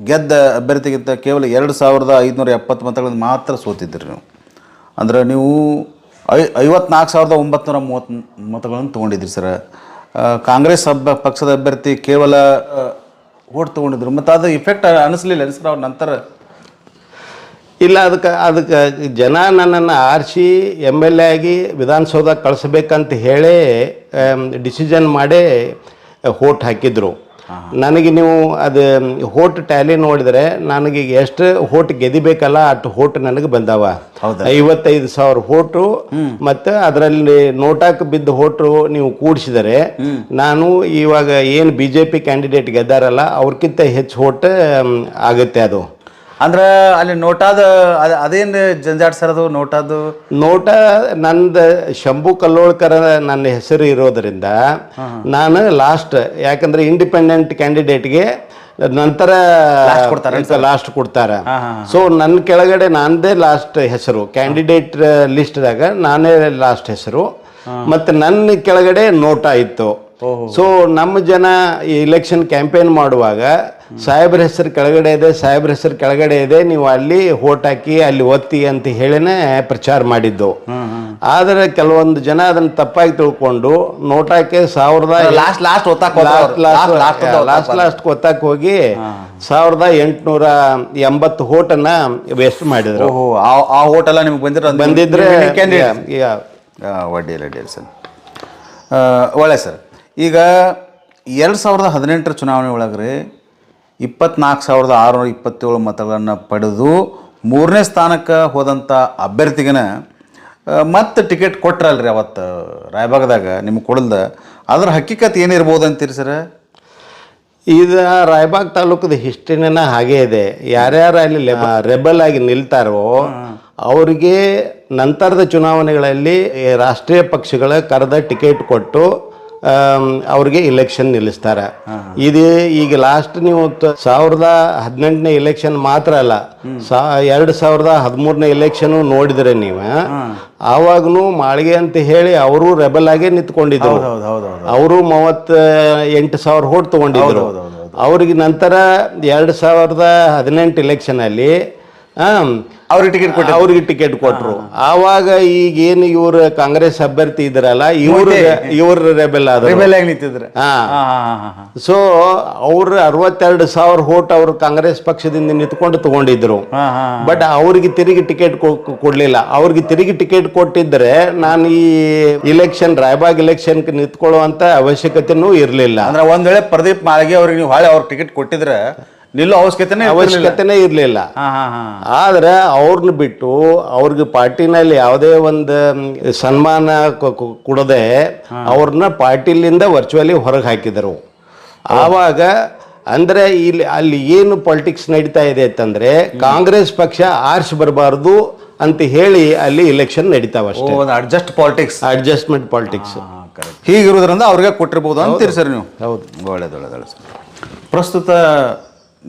Speaker 3: ಗೆದ್ದ ಅಭ್ಯರ್ಥಿಗಿಂತ ಕೇವಲ ಎರಡು ಸಾವಿರದ ಐದುನೂರ ಎಪ್ಪತ್ತು ಮತಗಳನ್ನು ಮಾತ್ರ ಸೋತಿದ್ರಿ ನೀವು. ಅಂದ್ರೆ ನೀವು ಐ, ಐವತ್ನಾಲ್ಕು ಸಾವಿರದ ಒಂಬತ್ತು ಮೂವತ್ತು ಮತಗಳನ್ನು ತೊಗೊಂಡಿದ್ರಿ ಸರ್. ಕಾಂಗ್ರೆಸ್ ಹಬ್ಬ ಪಕ್ಷದ ಅಭ್ಯರ್ಥಿ ಕೇವಲ ಓಟ್ ತೊಗೊಂಡಿದ್ರು. ಮತ್ತು ಅದು ಇಫೆಕ್ಟ್ ಅನಿಸ್ಲಿಲ್ಲ ಸರ್ ಅವ್ರ ನಂತರ?
Speaker 1: ಇಲ್ಲ, ಅದಕ್ಕೆ ಅದಕ್ಕೆ ಜನ ನನ್ನನ್ನು ಆರಿಸಿ ಎಂ ಎಲ್ ಎ ಆಗಿ ವಿಧಾನಸೌಧ ಕಳಿಸ್ಬೇಕಂತ ಹೇಳೇ ಡಿಸಿಷನ್ ಮಾಡೇ ಹೋಟ್ ಹಾಕಿದ್ರು. ನನಗೆ ನೀವು ಅದು ಹೋಟ್ ಟ್ಯಾಲಿ ನೋಡಿದರೆ ನನಗೆ ಎಷ್ಟು ಹೋಟ್ ಗೆದಿಬೇಕಲ್ಲ ಅಷ್ಟು ಹೋಟ್ ನನಗೆ ಬಂದಾವ. ಐವತ್ತೈದು ಸಾವಿರ ಹೋಟು ಮತ್ತು ಅದರಲ್ಲಿ ನೋಟಾಕ್ ಬಿದ್ದ ಹೋಟು ನೀವು ಕೂಡಿಸಿದರೆ ನಾನು ಇವಾಗ ಏನು ಬಿ ಜೆ ಪಿ ಕ್ಯಾಂಡಿಡೇಟ್ ಗೆದ್ದಾರಲ್ಲ ಅವ್ರಕ್ಕಿಂತ ಹೆಚ್ಚು ಹೋಟ್ ಆಗುತ್ತೆ ಅದು.
Speaker 3: ಅಂದ್ರೆ ಅಲ್ಲಿ ನೋಟಾದ ಅದ- ಅದೇನು ಜಂಜಾಟ್ ಸರ್ ಅದು ನೋಟಾದು?
Speaker 1: ನೋಟ ನಂದು ಶಂಭು ಕಲ್ಲೋಳ್ಕರ ನನ್ನ ಹೆಸರು ಇರೋದರಿಂದ ನಾನು ಲಾಸ್ಟ್ ಯಾಕಂದ್ರೆ ಇಂಡಿಪೆಂಡೆಂಟ್ ಕ್ಯಾಂಡಿಡೇಟ್ಗೆ ನಂತರ ಲಾಸ್ಟ್ ಕೊಡ್ತಾರೆ. ಸೊ ನನ್ನ ಕೆಳಗಡೆ ನಂದೇ ಲಾಸ್ಟ್ ಹೆಸರು. ಕ್ಯಾಂಡಿಡೇಟ್ ಲಿಸ್ಟ್ದಾಗ ನಾನೇ ಲಾಸ್ಟ್ ಹೆಸರು. ಮತ್ತೆ ನನ್ನ ಕೆಳಗಡೆ ನೋಟ ಇತ್ತು. ಸೊ ನಮ್ಮ ಜನ ಈ ಇಲೆಕ್ಷನ್ ಕ್ಯಾಂಪೇನ್ ಮಾಡುವಾಗ ಸಾಹೇಬ್ರ ಹೆಸರು ಕೆಳಗಡೆ ಇದೆ ಸಾಹೇಬ್ರ ಹೆಸರು ಕೆಳಗಡೆ ಇದೆ ನೀವು ಅಲ್ಲಿ ಹೋಟ್ ಹಾಕಿ ಅಲ್ಲಿ ಒತ್ತಿ ಅಂತ ಹೇಳಿನೇ ಪ್ರಚಾರ ಮಾಡಿದ್ದು. ಆದರೆ ಕೆಲವೊಂದು ಜನ ಅದನ್ನ ತಪ್ಪಾಗಿ ತಿಳ್ಕೊಂಡು ನೋಟಾಕ್ಕೆ ಸಾವಿರದ
Speaker 3: ಲಾಸ್ಟ್ ಲಾಸ್ಟ್
Speaker 1: ಲಾಸ್ಟ್ ಲಾಸ್ಟ್ ಒತ್ತಾಕ್ ಹೋಗಿ ಸಾವಿರದ ಎಂಟುನೂರ ಎಂಬತ್ತು ಹೋಟನ್ನ ವೇಸ್ಟ್ ಮಾಡಿದ್ರು.
Speaker 3: ಆ- ಹೋಟೆಲ್ಲ ನಿಮ್ಗೆ ಬಂದಿರೋ
Speaker 1: ಬಂದಿದ್ರೆ
Speaker 3: ಅಡ್ಡಿಲ್ಲ ಸರ್. ಒಳ್ಳೆ ಸರ್. ಈಗ ಎರಡು ಸಾವಿರದ ಹದಿನೆಂಟರ ಚುನಾವಣೆ ಒಳಗ್ರಿ ಇಪ್ಪತ್ನಾಲ್ಕು ಸಾವಿರದ ಆರುನೂರ ಇಪ್ಪತ್ತೇಳು ಮತಗಳನ್ನು ಪಡೆದು ಮೂರನೇ ಸ್ಥಾನಕ್ಕೆ ಹೋದಂಥ ಅಭ್ಯರ್ಥಿಗನ ಮತ್ತೆ ಟಿಕೆಟ್ ಕೊಟ್ರಲ್ರಿ ಅವತ್ತು ರಾಯಬಾಗದಾಗ ನಿಮ್ಗೆ ಕೊಡಲ್ದ. ಅದರ ಹಕ್ಕಿಕತ್ ಏನಿರ್ಬೋದು ಅಂತೀರಿ ಸರ್?
Speaker 1: ಇದು ರಾಯಬಾಗ್ ತಾಲೂಕದ ಹಿಸ್ಟ್ರಿನ ಹಾಗೇ ಇದೆ. ಯಾರ್ಯಾರು ಅಲ್ಲಿ ರೆಬಲ್ ಆಗಿ ನಿಲ್ತಾರೋ ಅವ್ರಿಗೆ ನಂತರದ ಚುನಾವಣೆಗಳಲ್ಲಿ ರಾಷ್ಟ್ರೀಯ ಪಕ್ಷಗಳ ಕರೆದ ಟಿಕೆಟ್ ಕೊಟ್ಟು ಅವ್ರಿಗೆ ಇಲೆಕ್ಷನ್ ನಿಲ್ಲಿಸ್ತಾರೆ. ಇದು ಈಗ ಲಾಸ್ಟ್ ನೀವು ಸಾವಿರದ ಹದಿನೆಂಟನೇ ಇಲೆಕ್ಷನ್ ಮಾತ್ರ ಅಲ್ಲ ಸಾ ಎರಡು ಸಾವಿರದ ಹದಿಮೂರನೇ ಇಲೆಕ್ಷನ್ ನೋಡಿದ್ರೆ ನೀವು ಆವಾಗನು ಮಾಳಿಗೆ ಅಂತ ಹೇಳಿ ಅವರು ರೆಬಲ್ ಆಗೇ ನಿಂತ್ಕೊಂಡಿದ್ರು. ಅವರು ಮೂವತ್ತ ಎಂಟು ಸಾವಿರ ಹೋಟ್ ತಗೊಂಡಿದ್ರು. ಅವ್ರಿಗೆ ನಂತರ ಎರಡು ಸಾವಿರದ ಹದಿನೆಂಟು ಇಲೆಕ್ಷನಲ್ಲಿ
Speaker 3: ಅವ್ರಿಗೆ ಟಿಕೆಟ್ ಕೊಟ್ಟರು
Speaker 1: ಅವ್ರಿಗೆ ಟಿಕೆಟ್ ಕೊಟ್ರು. ಆವಾಗ ಈಗ ಏನು ಇವ್ರ ಕಾಂಗ್ರೆಸ್ ಅಭ್ಯರ್ಥಿ ಇದ್ರಲ್ಲ ಇವ್ರ ಇವ್ರ ರೆಬೆಲ್ ಆದ್ರು.
Speaker 3: ರಿಬೆಲ್ ನಿಂತಿದ್ರೆ.
Speaker 1: ಸೊ ಅವ್ರ ಅರವತ್ತೆರಡು ಸಾವಿರ ಓಟ್ ಅವ್ರ ಕಾಂಗ್ರೆಸ್ ಪಕ್ಷದಿಂದ ನಿಂತ್ಕೊಂಡು ತಗೊಂಡಿದ್ರು. ಬಟ್ ಅವ್ರಿಗೆ ತಿರುಗಿ ಟಿಕೆಟ್ ಕೊಡ್ಲಿಲ್ಲ. ಅವ್ರಿಗೆ ತಿರುಗಿ ಟಿಕೆಟ್ ಕೊಟ್ಟಿದ್ರೆ ನಾನು ಈ ಇಲೆಕ್ಷನ್ ರಾಯಬಾಗ್ ಇಲೆಕ್ಷನ್ ನಿಂತ್ಕೊಳ್ಳುವಂತ ಅವಶ್ಯಕತೆನೂ ಇರಲಿಲ್ಲ.
Speaker 3: ಅಂದ್ರೆ ಒಂದ್ ವೇಳೆ ಪ್ರದೀಪ್ ಮಾಳಿಗೆ ಅವ್ರಿಗೆ ನೀವು ಹೊಳೆ ಅವ್ರ ಟಿಕೆಟ್ ಕೊಟ್ಟಿದ್ರೆ ನಿಲ್ಲೋ ಅವಶ್ಯಕತೆನೇ
Speaker 1: ಅವಶ್ಯಕತೆನೇ ಇರಲಿಲ್ಲ.
Speaker 3: ಹಾಂ ಹಾಂ ಹಾಂ.
Speaker 1: ಆದ್ರೆ ಅವ್ರನ್ನ ಬಿಟ್ಟು ಅವ್ರಿಗೆ ಪಾರ್ಟಿನಲ್ಲಿ ಯಾವುದೇ ಒಂದು ಸನ್ಮಾನ ಕೊಡದೆ ಅವ್ರನ್ನ ಪಾರ್ಟಿಲಿಂದ ವರ್ಚುವಲಿ ಹೊರಗೆ ಹಾಕಿದರು. ಆವಾಗ ಅಂದ್ರೆ ಇಲ್ಲಿ ಅಲ್ಲಿ ಏನು ಪಾಲಿಟಿಕ್ಸ್ ನಡೀತಾ ಇದೆ ಅಂತಂದ್ರೆ ಕಾಂಗ್ರೆಸ್ ಪಕ್ಷ ಆರ್ಸ್ ಬರಬಾರ್ದು ಅಂತ ಹೇಳಿ ಅಲ್ಲಿ ಇಲೆಕ್ಷನ್ ನಡೀತಾವ
Speaker 3: ಓ
Speaker 1: ಅಷ್ಟೇ
Speaker 3: ಒಂದು adjust politics
Speaker 1: adjustment politics
Speaker 3: correct ಹೀಗಿರೋದ್ರಿಂದ ಅವ್ರಿಗೆ ಕೊಟ್ಟಿರ್ಬೋದು ಅಂತೀರಿ ಸರ್ ನೀವು?
Speaker 1: ಹೌದು.
Speaker 3: ಒಳ್ಳೇದು ಒಳ್ಳೇದು ಒಳ್ಳೇದು. ಸರ್ ಪ್ರಸ್ತುತ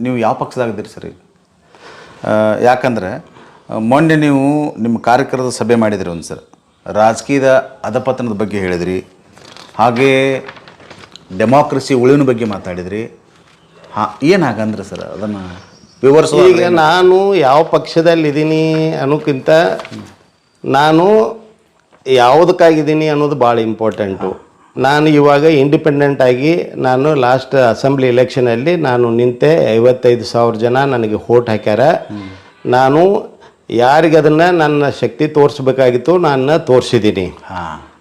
Speaker 3: ನೀವು ಯಾವ ಪಕ್ಷದಾಗಿದ್ದೀರಿ ಸರ್ ಈಗ? ಯಾಕಂದ್ರೆ ಮೊನ್ನೆ ನೀವು ನಿಮ್ಮ ಕಾರ್ಯಕರ್ತ ಸಭೆ ಮಾಡಿದ್ರಿ ಒಂದು ಸರ್. ರಾಜಕೀಯದ ಅಧಪತನದ ಬಗ್ಗೆ ಹೇಳಿದ್ರಿ. ಹಾಗೇ ಡೆಮಾಕ್ರಸಿ ಉಳಿವಿನ ಬಗ್ಗೆ ಮಾತಾಡಿದ್ರಿ. ಹಾಂ ಏನು ಹಾಗಂದ್ರೆ ಸರ್ ಅದನ್ನು ವಿವರಿಸೋ
Speaker 1: ಈಗ ನಾನು ಯಾವ ಪಕ್ಷದಲ್ಲಿದ್ದೀನಿ ಅನ್ನೋಕ್ಕಿಂತ ನಾನು ಯಾವುದಕ್ಕಾಗಿದ್ದೀನಿ ಅನ್ನೋದು ಭಾಳ ಇಂಪಾರ್ಟೆಂಟು ನಾನು ಇವಾಗ ಇಂಡಿಪೆಂಡೆಂಟ್ ಆಗಿ ನಾನು ಲಾಸ್ಟ್ ಅಸೆಂಬ್ಲಿ ಎಲೆಕ್ಷನಲ್ಲಿ ನಾನು ನಿಂತೆ ಐವತ್ತೈದು ಸಾವಿರ ಜನ ನನಗೆ ಹೋಟ್ ಹಾಕ್ಯಾರ. ನಾನು ಯಾರಿಗದನ್ನು ನನ್ನ ಶಕ್ತಿ ತೋರಿಸ್ಬೇಕಾಗಿತ್ತು ನಾನು ತೋರಿಸಿದ್ದೀನಿ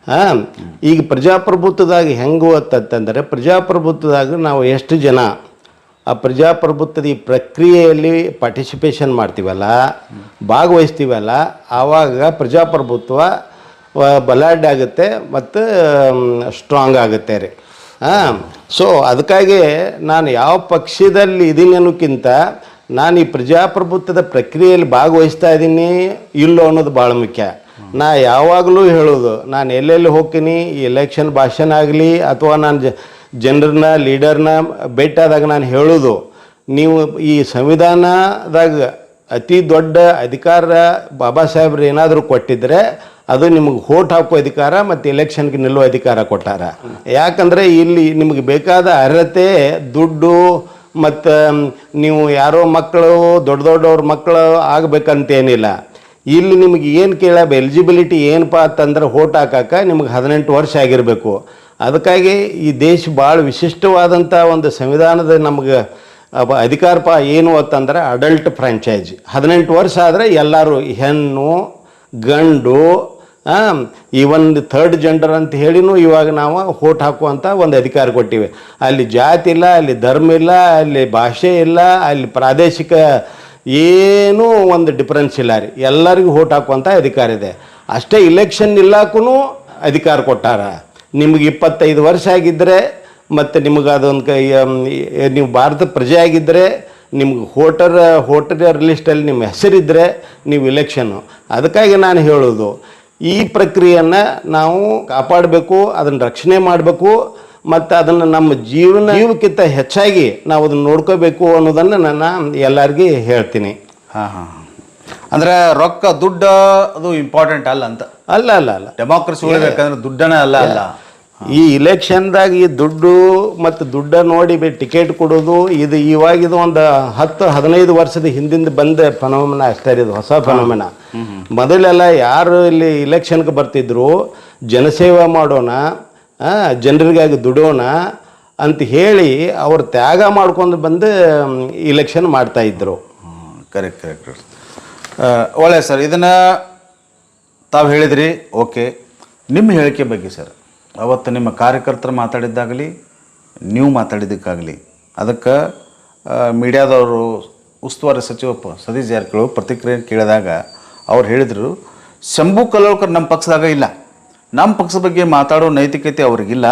Speaker 3: ಹಾಂ.
Speaker 1: ಈಗ ಪ್ರಜಾಪ್ರಭುತ್ವದಾಗ ಹೆಂಗೆ ಅಂತಂದರೆ ಪ್ರಜಾಪ್ರಭುತ್ವದಾಗ ನಾವು ಎಷ್ಟು ಜನ ಆ ಪ್ರಜಾಪ್ರಭುತ್ವದ ಈ ಪ್ರಕ್ರಿಯೆಯಲ್ಲಿ ಪಾರ್ಟಿಸಿಪೇಷನ್ ಮಾಡ್ತೀವಲ್ಲ ಭಾಗವಹಿಸ್ತೀವಲ್ಲ ಆವಾಗ ಪ್ರಜಾಪ್ರಭುತ್ವ ಬಲಾಢ್ಯ ಆಗುತ್ತೆ ಮತ್ತು ಸ್ಟ್ರಾಂಗ್ ಆಗುತ್ತೆ ರೀ. ಹಾಂ ಸೊ ಅದಕ್ಕಾಗಿ ನಾನು ಯಾವ ಪಕ್ಷದಲ್ಲಿ ಇದ್ದೀನಿ ಅನ್ನೋಕ್ಕಿಂತ ನಾನು ಈ ಪ್ರಜಾಪ್ರಭುತ್ವದ ಪ್ರಕ್ರಿಯೆಯಲ್ಲಿ ಭಾಗವಹಿಸ್ತಾ ಇದ್ದೀನಿ ಇಲ್ಲೋ ಅನ್ನೋದು ಭಾಳ ಮುಖ್ಯ. ನಾ ಯಾವಾಗಲೂ ಹೇಳೋದು, ನಾನು ಎಲ್ಲೆಲ್ಲಿ ಹೋಗ್ತೀನಿ, ಈ ಎಲೆಕ್ಷನ್ ಭಾಷಣ ಆಗಲಿ ಅಥವಾ ನಾನು ಜ ಜನರನ್ನ ಲೀಡರ್ನ ಭೇಟಿಯಾದಾಗ ನಾನು ಹೇಳೋದು, ನೀವು ಈ ಸಂವಿಧಾನದಾಗ ಅತಿ ದೊಡ್ಡ ಅಧಿಕಾರ ಬಾಬಾ ಸಾಹೇಬ್ರು ಏನಾದರೂ ಕೊಟ್ಟಿದ್ರೆ ಅದು ನಿಮಗೆ ಹೋಟ್ ಹಾಕೋ ಅಧಿಕಾರ ಮತ್ತು ಎಲೆಕ್ಷನ್ಗೆ ನಿಲ್ಲುವ ಅಧಿಕಾರ ಕೊಟ್ಟಾರ. ಯಾಕಂದರೆ ಇಲ್ಲಿ ನಿಮಗೆ ಬೇಕಾದ ಅರ್ಹತೆ, ದುಡ್ಡು ಮತ್ತು ನೀವು ಯಾರೋ ಮಕ್ಕಳು, ದೊಡ್ಡ ದೊಡ್ಡವ್ರ ಮಕ್ಕಳು ಆಗಬೇಕಂತೇನಿಲ್ಲ. ಇಲ್ಲಿ ನಿಮಗೆ ಏನು ಕೇಳ ಎಲಿಜಿಬಿಲಿಟಿ ಏನಪ್ಪ ಅಂತಂದ್ರೆ ಹೋಟ್ ಹಾಕಕ್ಕೆ ನಿಮಗೆ ಹದಿನೆಂಟು ವರ್ಷ ಆಗಿರಬೇಕು. ಅದಕ್ಕಾಗಿ ಈ ದೇಶ ಭಾಳ ವಿಶಿಷ್ಟವಾದಂಥ ಒಂದು ಸಂವಿಧಾನದ ನಮಗೆ ಅಧಿಕಾರ ಪ ಏನು ಅಂತಂದ್ರೆ ಅಡಲ್ಟ್ ಫ್ರಾಂಚೈಸ್ ಹದಿನೆಂಟು ವರ್ಷ ಆದರೆ ಎಲ್ಲರೂ ಹೆಣ್ಣು, ಗಂಡು ಇವನ್ ಥರ್ಡ್ ಜೆಂಡರ್ ಅಂತ ಹೇಳಿನೂ ಇವಾಗ ನಾವು ಹೋಟ್ ಹಾಕುವಂಥ ಒಂದು ಅಧಿಕಾರ ಕೊಟ್ಟಿವೆ. ಅಲ್ಲಿ ಜಾತಿ ಇಲ್ಲ, ಅಲ್ಲಿ ಧರ್ಮ ಇಲ್ಲ, ಅಲ್ಲಿ ಭಾಷೆ ಇಲ್ಲ, ಅಲ್ಲಿ ಪ್ರಾದೇಶಿಕ ಏನೂ ಒಂದು ಡಿಫ್ರೆನ್ಸ್ ಇಲ್ಲ ರೀ. ಎಲ್ಲರಿಗೂ ಹೋಟ್ ಹಾಕುವಂಥ ಅಧಿಕಾರ ಇದೆ. ಅಷ್ಟೇ ಇಲೆಕ್ಷನ್ ಇಲ್ಲಕ್ಕೂ ಅಧಿಕಾರ ಕೊಟ್ಟಾರ. ನಿಮ್ಗೆ ಇಪ್ಪತ್ತೈದು ವರ್ಷ ಆಗಿದ್ದರೆ ಮತ್ತು ನಿಮಗೆ ಅದೊಂದು ನೀವು ಭಾರತ ಪ್ರಜೆ ಆಗಿದ್ದರೆ ನಿಮ್ಗೆ ಹೋಟರ್ ಹೋಟರ್ ಲಿಸ್ಟಲ್ಲಿ ನಿಮ್ಮ ಹೆಸರಿದ್ದರೆ ನೀವು ಇಲೆಕ್ಷನ್ನು ಅದಕ್ಕಾಗಿ ನಾನು ಹೇಳೋದು ಈ ಪ್ರಕ್ರಿಯೆಯನ್ನು ನಾವು ಕಾಪಾಡಬೇಕು ಅದನ್ನು ರಕ್ಷಣೆ ಮಾಡಬೇಕು ಮತ್ತು ಅದನ್ನು ನಮ್ಮ ಜೀವನ ಜೀವಕ್ಕಿಂತ ಹೆಚ್ಚಾಗಿ ನಾವು ಅದನ್ನು ನೋಡ್ಕೋಬೇಕು ಅನ್ನೋದನ್ನು ನಾನು ಎಲ್ಲರಿಗೂ ಹೇಳ್ತೀನಿ.
Speaker 3: ಹಾಂ ಹಾಂ ಅಂದರೆ ರೊಕ್ಕ ದುಡ್ಡು ಅದು ಇಂಪಾರ್ಟೆಂಟ್ ಅಲ್ಲ ಅಂತ?
Speaker 1: ಅಲ್ಲ ಅಲ್ಲ ಅಲ್ಲ.
Speaker 3: ಡೆಮಾಕ್ರಸಿ ಉಳಿಬೇಕಂದ್ರೆ ದುಡ್ಡನೇ ಅಲ್ಲ ಅಲ್ಲ.
Speaker 1: ಈ ಇಲೆಕ್ಷನ್ದಾಗ ಈ ದುಡ್ಡು ಮತ್ತು ದುಡ್ಡ ನೋಡಿ ಟಿಕೆಟ್ ಕೊಡೋದು ಇದು ಇವಾಗ ಇದು ಒಂದು ಹತ್ತು ಹದಿನೈದು ವರ್ಷದ ಹಿಂದಿಂದ ಬಂದ ಫನೋಮಿನ ಅಷ್ಟೇ ಇದು ಹೊಸ ಫನೋಮಿನ ಮೊದಲೆಲ್ಲ ಯಾರು ಇಲ್ಲಿ ಇಲೆಕ್ಷನ್ಗೆ ಬರ್ತಿದ್ರು ಜನಸೇವೆ ಮಾಡೋಣ ಜನರಿಗಾಗಿ ದುಡೋಣ ಅಂತ ಹೇಳಿ ಅವರು ತ್ಯಾಗ ಮಾಡ್ಕೊಂಡು ಬಂದು ಇಲೆಕ್ಷನ್ ಮಾಡ್ತಾ ಇದ್ರು.
Speaker 3: ಕರೆಕ್ಟ್ ಕರೆಕ್ಟ್ ಒಳ್ಳೆ ಸರ್ ಇದನ್ನು ತಾವು ಹೇಳಿದ್ರಿ ಓಕೆ. ನಿಮ್ಮ ಹೇಳಿಕೆ ಬಗ್ಗೆ ಸರ್. ಅವತ್ತು ನಿಮ್ಮ ಕಾರ್ಯಕರ್ತರು ಮಾತಾಡಿದ್ದಾಗಲಿ, ನೀವು ಮಾತಾಡಿದ್ದಕ್ಕಾಗಲಿ, ಅದಕ್ಕೆ ಮೀಡಿಯಾದವರು ಉಸ್ತುವಾರಿ ಸಚಿವ ಸತೀಶ್ ಜಾರಕಿಹೊಳಿ ಪ್ರತಿಕ್ರಿಯೆ ಕೇಳಿದಾಗ ಅವ್ರು ಹೇಳಿದರು, ಶಂಭು ಕಲೋಳ್ಕರ್ ನಮ್ಮ ಪಕ್ಷದಾಗ ಇಲ್ಲ. ನಮ್ಮ ಪಕ್ಷದ ಬಗ್ಗೆ ಮಾತಾಡೋ ನೈತಿಕತೆ ಅವ್ರಿಗಿಲ್ಲ.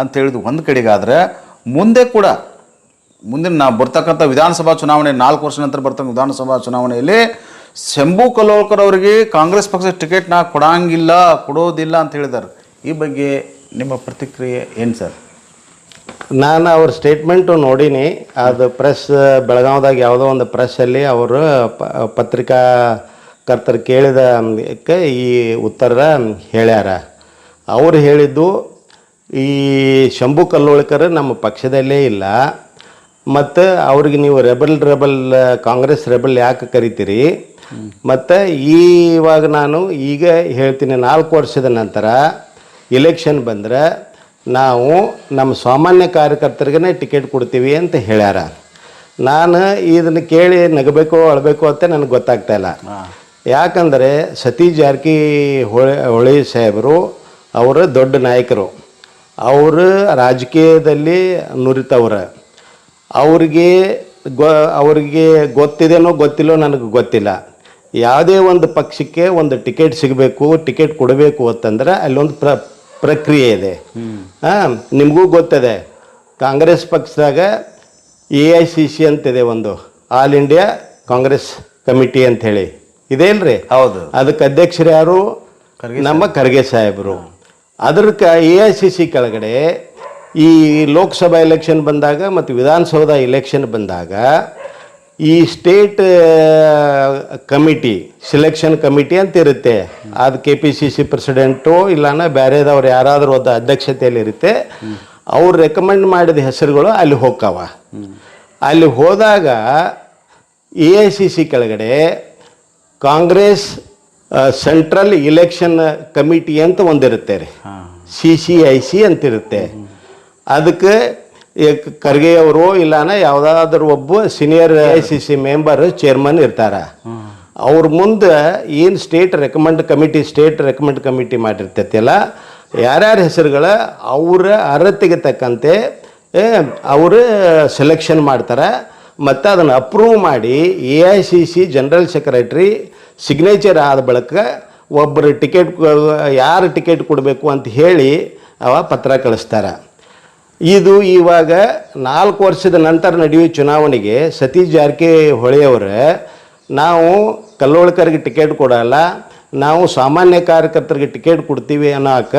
Speaker 3: ಅಂತ ಹೇಳಿದ್ರು. ಒಂದು ಕಡೆಗಾದರೆ ಮುಂದೆ ಕೂಡ, ಮುಂದಿನ ನಾವು ಬರ್ತಕ್ಕಂಥ ವಿಧಾನಸಭಾ ಚುನಾವಣೆ, ನಾಲ್ಕು ವರ್ಷ ನಂತರ ಬರ್ತಕ್ಕಂಥ ವಿಧಾನಸಭಾ ಚುನಾವಣೆಯಲ್ಲಿ ಶಂಭು ಕಲೋಳ್ಕರ್ ಅವರಿಗೆ ಕಾಂಗ್ರೆಸ್ ಪಕ್ಷದ ಟಿಕೆಟ್ನ ಕೊಡಂಗಿಲ್ಲ, ಕೊಡೋದಿಲ್ಲ ಅಂತ ಹೇಳಿದ್ದಾರೆ. ಈ ಬಗ್ಗೆ ನಿಮ್ಮ ಪ್ರತಿಕ್ರಿಯೆ ಏನು ಸರ್?
Speaker 1: ನಾನು ಅವ್ರ ಸ್ಟೇಟ್ಮೆಂಟು ನೋಡೀನಿ. ಅದು ಪ್ರೆಸ್ ಬೆಳಗಾವ್ದಾಗ ಯಾವುದೋ ಒಂದು ಪ್ರೆಸ್ಸಲ್ಲಿ ಅವರು ಪತ್ರಿಕಾ ಕರ್ತರು ಕೇಳಿದಕ್ಕೆ ಈ ಉತ್ತರ ಹೇಳ್ಯಾರ. ಅವ್ರು ಹೇಳಿದ್ದು ಈ ಶಂಭು ಕಲ್ಲೋಳ್ಕರ್ ನಮ್ಮ ಪಕ್ಷದಲ್ಲೇ ಇಲ್ಲ. ಮತ್ತು ಅವ್ರಿಗೆ ನೀವು ರೆಬಲ್ ರೆಬಲ್ ಕಾಂಗ್ರೆಸ್ ರೆಬಲ್ ಯಾಕೆ ಕರಿತೀರಿ? ಮತ್ತು ಈವಾಗ ನಾನು ಈಗ ಹೇಳ್ತೀನಿ ನಾಲ್ಕು ವರ್ಷದ ನಂತರ ಇಲೆಕ್ಷನ್ ಬಂದರೆ ನಾವು ನಮ್ಮ ಸಾಮಾನ್ಯ ಕಾರ್ಯಕರ್ತರಿಗೇ ಟಿಕೆಟ್ ಕೊಡ್ತೀವಿ ಅಂತ ಹೇಳ್ಯಾರ. ನಾನು ಇದನ್ನು ಕೇಳಿ ನಗಬೇಕು ಅಳಬೇಕು ಅಂತ ನನಗೆ ಗೊತ್ತಾಗ್ತಾ ಇಲ್ಲ. ಯಾಕಂದರೆ ಸತೀಶ್ ಜಾರಕಿಹೊಳಿ ಹೊಳಿ ಸಾಹೇಬರು ಅವರು ದೊಡ್ಡ ನಾಯಕರು. ಅವರು ರಾಜಕೀಯದಲ್ಲಿ ನುರಿತವ್ರ ಅವ್ರಿಗೆ ಗೊ ಅವ್ರಿಗೆ ಗೊತ್ತಿದೆನೋ ಗೊತ್ತಿಲ್ಲೋ ನನಗೆ ಗೊತ್ತಿಲ್ಲ. ಯಾವುದೇ ಒಂದು ಪಕ್ಷಕ್ಕೆ ಒಂದು ಟಿಕೆಟ್ ಸಿಗಬೇಕು ಟಿಕೆಟ್ ಕೊಡಬೇಕು ಅಂತಂದ್ರೆ ಅಲ್ಲೊಂದು ಪ್ರ ಪ್ರಕ್ರಿಯೆ ಇದೆ. ಹಾಂ ನಿಮಗೂ ಗೊತ್ತಿದೆ. ಕಾಂಗ್ರೆಸ್ ಪಕ್ಷದಾಗ ಎ ಐ ಸಿ ಸಿ ಅಂತಿದೆ ಒಂದು. ಆಲ್ ಇಂಡಿಯಾ ಕಾಂಗ್ರೆಸ್ ಕಮಿಟಿ ಅಂತ ಹೇಳಿ ಇದೇನ್ರಿ
Speaker 3: ಹೌದು.
Speaker 1: ಅದಕ್ಕೆ ಅಧ್ಯಕ್ಷರು ಯಾರು? ನಮ್ಮ ಖರ್ಗೆ ಸಾಹೇಬರು. ಅದಕ್ಕೆ ಎ ಐ ಸಿ ಸಿ ಕೆಳಗಡೆ ಈ ಲೋಕಸಭಾ ಎಲೆಕ್ಷನ್ ಬಂದಾಗ ಮತ್ತು ವಿಧಾನಸೌಧ ಎಲೆಕ್ಷನ್ ಬಂದಾಗ ಈ ಸ್ಟೇಟ್ ಕಮಿಟಿ ಸಿಲೆಕ್ಷನ್ ಕಮಿಟಿ ಅಂತ ಇರುತ್ತೆ. ಅದು K P C C president ಇಲ್ಲಾನ ಬೇರೆದವ್ರು ಯಾರಾದರೂ ಒಂದು ಅಧ್ಯಕ್ಷತೆಯಲ್ಲಿ ಇರುತ್ತೆ ಅವ್ರು ರೆಕಮೆಂಡ್ ಮಾಡಿದ ಹೆಸರುಗಳು ಅಲ್ಲಿ ಹೋಗ್ತಾವ. ಅಲ್ಲಿ ಹೋದಾಗ ಎ ಐ ಸಿ ಸಿ ಕೆಳಗಡೆ ಕಾಂಗ್ರೆಸ್ ಸೆಂಟ್ರಲ್ ಇಲೆಕ್ಷನ್ ಕಮಿಟಿ ಅಂತ ಒಂದಿರುತ್ತೆ ರೀ. ಸಿ ಸಿ ಐ ಸಿ ಅಂತಿರುತ್ತೆ ಅದಕ್ಕೆ ಖರ್ಗೆ ಅವರು ಇಲ್ಲಾನ ಯಾವುದಾದ್ರೂ ಒಬ್ಬ senior A C C member chairman ಇರ್ತಾರ. ಅವ್ರ ಮುಂದೆ ಏನು state recommend committee state recommend committee ಮಾಡಿರ್ತೈತಿಲ್ಲ, ಯಾರ್ಯಾರ ಹೆಸರುಗಳ ಅವರ ಅರ್ಹತೆಗೆ ತಕ್ಕಂತೆ ಅವರು ಸೆಲೆಕ್ಷನ್ ಮಾಡ್ತಾರೆ. ಮತ್ತು ಅದನ್ನು ಅಪ್ರೂವ್ ಮಾಡಿ A I C C general secretary signature ಆದ ಬಳಿಕ ಒಬ್ಬರು ಟಿಕೆಟ್ ಯಾರು ಟಿಕೆಟ್ ಕೊಡಬೇಕು ಅಂತ ಹೇಳಿ ಅವ ಪತ್ರ ಕಳಿಸ್ತಾರೆ. ಇದು ಇವಾಗ ನಾಲ್ಕು ವರ್ಷದ ನಂತರ ನಡೆಯುವ ಚುನಾವಣೆಗೆ ಸತೀಶ್ ಜಾರಕಿಹೊಳಿಯವ್ರ, ನಾವು ಕಲ್ಲೋಳ್ಕರ್ಗೆ ಟಿಕೆಟ್ ಕೊಡಲ್ಲ, ನಾವು ಸಾಮಾನ್ಯ ಕಾರ್ಯಕರ್ತರಿಗೆ ಟಿಕೆಟ್ ಕೊಡ್ತೀವಿ ಅನ್ನೋಕ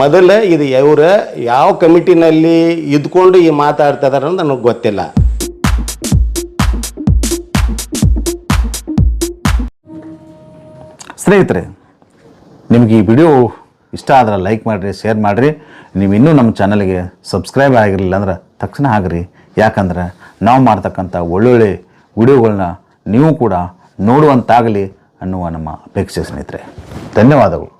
Speaker 1: ಮೊದಲು ಇದು ಇವ್ರ ಯಾವ ಕಮಿಟಿನಲ್ಲಿ ಇದ್ಕೊಂಡು ಈ ಮಾತಾಡ್ತಾ ಇದಾರೆ ಅನ್ನೋದು ನನಗೆ ಗೊತ್ತಿಲ್ಲ.
Speaker 3: ಸ್ನೇಹಿತರೆ, ನಿಮಗೆ ಈ ವಿಡಿಯೋ ಇಷ್ಟ ಆದ್ರೆ ಲೈಕ್ ಮಾಡಿರಿ ಶೇರ್ ಮಾಡಿರಿ. ನೀವು ಇನ್ನೂ ನಮ್ಮ ಚಾನಲ್ಗೆ ಸಬ್ಸ್ಕ್ರೈಬ್ ಆಗಿರಲಿಲ್ಲ ಅಂದ್ರೆ ತಕ್ಷಣ ಆಗಿರಿ. ಯಾಕಂದ್ರೆ ನಾವು ಮಾಡ್ತಕ್ಕಂಥ ಒಳ್ಳೊಳ್ಳೆ ವಿಡಿಯೋಗಳನ್ನ ನೀವು ಕೂಡ ನೋಡುವಂತಾಗಲಿ ಅನ್ನುವ ನಮ್ಮ ಅಪೇಕ್ಷೆ ಸ್ನೇಹಿತರೆ. ಧನ್ಯವಾದಗಳು.